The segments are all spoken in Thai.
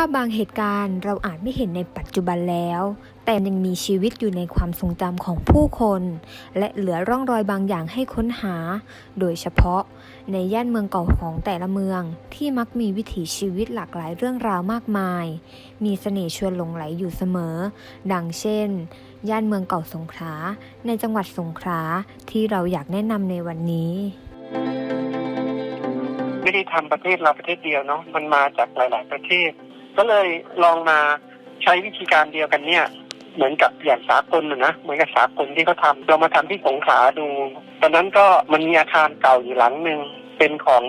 าพบางเหตุการณ์เราอาจไม่เห็นในปัจจุบันแล้ว แต่ยังมีชีวิตอยู่ในความทรงจำของผู้คน และเหลือร่องรอยบางอย่างให้ค้นหา โดยเฉพาะในย่านเมืองเก่าของแต่ละเมือง ที่มักมีวิถีชีวิตหลากหลายเรื่องราวมากมาย มีเสน่ห์ชวนหลงไหลอยู่เสมอ ดังเช่น ย่านเมืองเก่าสงขลาในจังหวัดสงขลาที่เราอยากแนะนำในวันนี้ไม่ได้ทำประเทศเราประเทศเดียวเนาะมันมาจากหลาย ๆ ประเทศ ก็เลยลองมาใช้วิธีการเดียวกันเนี่ย เหมือนกับอย่างสากลนะนะเหมือนกับสากลที่เขาทำเรามาทำที่สงขลาดู ตอนนั้นก็มันมีอาคารเก่าอยู่หลังหนึ่ง เป็นของ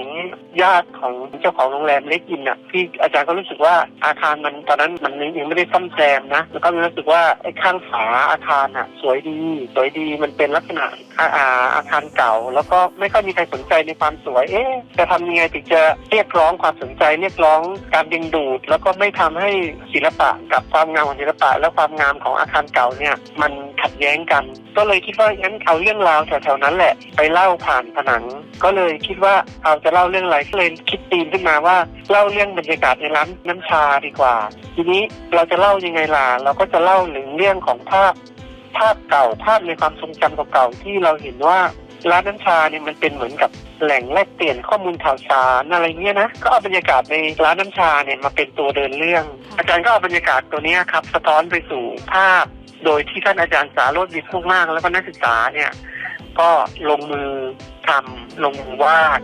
ญาติของเจ้าของโรงแรมเล็กอินอะที่อาจารย์ก็รู้สึกว่าอาคารมันตอนนั้นมันยังไม่ได้ซ่อมแซมนะแล้วก็รู้สึกว่าไอ้ข้างฝาอาคารอะ สวยดี สวยดีมันเป็นลักษณะอาอาอาคารเก่า แล้วก็ไม่ค่อยมีใครสนใจในความสวย เอ๊ะจะทำยังไงถึงจะเรียกร้องความสนใจเรียกร้องการดึงดูด แล้วก็ไม่ทำให้ศิลปะกับความงามของศิลปะ และความงามของอาคารเก่าเนี่ย มันขัดแย้งกัน ก็เลยคิดว่างั้นเอาเรื่องราวแถวๆนั้นแหละไปเล่าผ่านผนัง ก็เลยคิดว่าเอาจะเล่าเรื่องอะไรก็เลยคิดธีมขึ้นมาว่าเล่าเรื่องบรรยากาศในร้านน้ำชาดีกว่า ทีนี้เราจะเล่ายังไงล่ะเราก็จะเล่าถึงเรื่องของภาพภาพเก่าภาพในความทรงจำเก่าๆที่เราเห็นว่าร้านน้ำชาเนี่ยมันเป็นเหมือนกับแหล่งแลกเปลี่ยนข้อมูลข่าวสารอะไรเงี้ยนะก็เอาบรรยากาศในร้านน้ำชาเนี่ยมาเป็นตัวเดินเรื่อง อาจารย์ก็เอาบรรยากาศตัวนี้ครับ สะท้อนไปสู่ภาพ โดยที่ท่านอาจารย์สาโรจน์วิพุกมาก แล้วก็นักศึกษาเนี่ย ก็ลงมือำลงวาด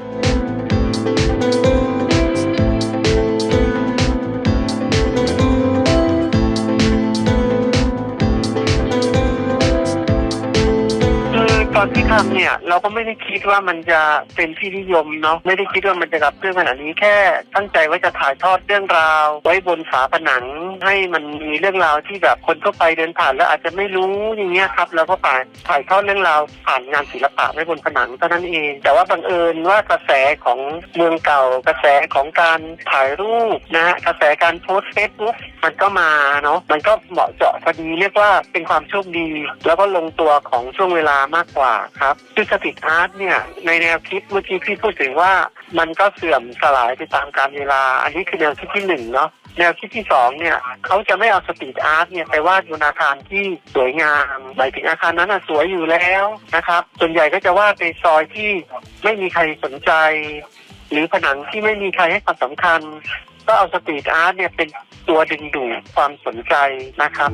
ตอนที่ทำเนี่ย เราก็ไม่ได้คิดว่ามันจะเป็นที่นิยมเนาะไม่ได้คิดว่ามันจะกลับเรื่องขนาดนี้แค่ตั้งใจว่าจะถ่ายทอดเรื่องราว ไว้บนฝาผนัง ให้มันมีเรื่องราวที่แบบคนทั่วไปเดินผ่านแล้วอาจจะไม่รู้อย่างเงี้ยครับแล้วก็ถ่ายถ่ายทอดเรื่องราวผ่านงานศิลปะไว้บนผนังเท่านั้นเอง แต่ว่าบังเอิญว่ากระแสของเมืองเก่ากระแสของการถ่ายรูปนะฮะกระแสการโพสเฟซบุ๊กมันก็มาเนาะมันก็เหมาะเจาะพอดีเรียกว่าเป็นความโชคดี แล้วก็ลงตัวของช่วงเวลามากกว่าครับคือสตรีทอาร์ตเนี่ยในแนวคิดเมื่อกี้พี่พูดถึงว่ามันก็เสื่อมสลายไปตามกาลเวลา อันนี้คือแนวคิดที่หนึ่งเนาะแนวคิดที่สองเนี่ยเขาจะไม่เอาสตรีทอาร์ตเนี่ยไปวาดบนอาคารที่สวยงามหมายถึงอาคารนั้นน่ะสวยอยู่แล้วนะครับ ส่วนใหญ่ก็จะวาดในซอยที่ไม่มีใครสนใจ หรือผนังที่ไม่มีใครให้ความสำคัญ ก็เอาสตรีทอาร์ตเนี่ยเป็นตัวดึงดูดความสนใจนะครับ